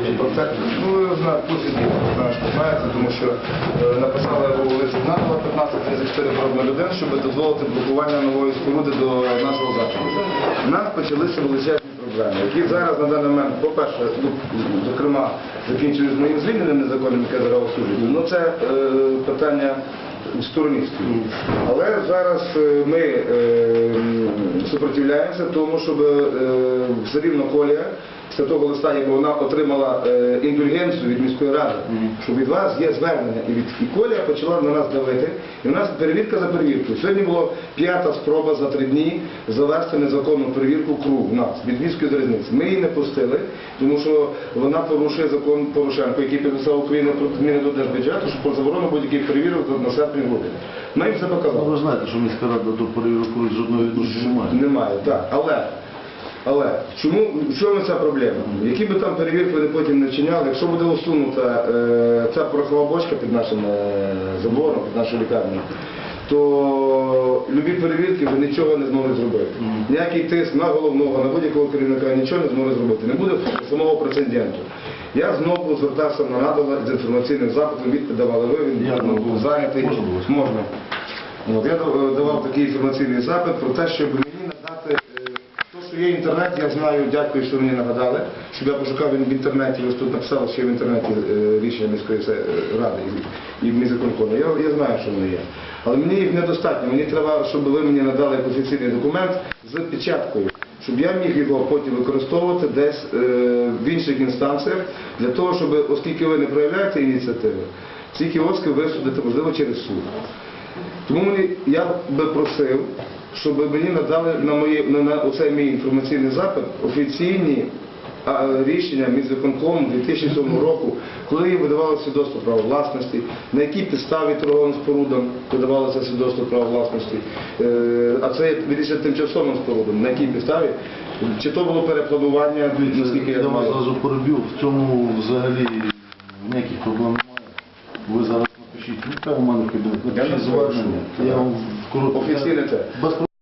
Ну, знаєте, Путін знаєш, що знаєте, тому що е, написали у листі НАТО 1534 про одну щоб дозволити блокування нової споруди до нашого закладу. У нас почалися величезні проблеми, які зараз на даний момент, по-перше, ну, зокрема, закінчують з моїм звільненням незаконним, яке зараз служить. Ну це е, питання в. Але зараз е, ми е, супротивляємося тому, щоб е, все рівно колія після того листа, якби вона отримала індульгенцію від міської ради, що від вас є звернення. І, від, і колія почала на нас давити. І в нас перевірка за перевіркою. Сьогодні було п'ята спроба за три дні завести незаконну перевірку круг нас від Львівської залізниці. Ми її не пустили, тому що вона порушує закон Порошенко, який підписав Україну про зміни до держбюджету, що про заборону будь-яких перевірок на серпні грудень. Ми їм це Ну, показали. ви знаєте, що міська рада до перевірок жодного немає. Немає, так. Але, але чому, в чому ця проблема? Які би там перевірки вони потім не вчиняли, якщо буде усунута е, ця порохова бочка під нашим е, забором, під нашою лікарнею, то любі перевірки ви нічого не зможуть зробити. Ніякий тиск на головного, на будь-якого керівника нічого не зможе зробити. Не буде самого прецеденту. Я знову звертався на Радова з інформаційним запитом, відповідь давали ви, він Я ну, був зайнятий. Можна було? Можна. От, я давав такий інформаційний запит про те, щоб мені надати, е, то, що є інтернет, я знаю, дякую, що мені нагадали, щоб я пошукав в інтернеті, ось тут написали, що є в інтернеті е, рішення міської ради і, в. Я, я знаю, що вони є. Але мені їх недостатньо. Мені треба, щоб ви мені надали офіційний документ з печаткою. Щоб я міг його потім використовувати десь е, в інших інстанціях для того, щоб, оскільки ви не проявляєте ініціативи, ці кіоски висудити, можливо, через суд. Тому мені, я би просив, щоб мені надали на, мої, на, на оцей мій інформаційний запит офіційні а, рішення міськвиконкому 2007 року, коли видавалося свідоцтво права власності, на якій підставі торговим спорудам видавалося свідоцтво права власності, е, а це відрізня тимчасовим спорудам, на якій підставі, чи то було перепланування, наскільки я Я вас знаю. зразу перебив, в цьому взагалі ніяких проблем немає. Там у мене в Я називаю, що- Я в коротко. Офіційне А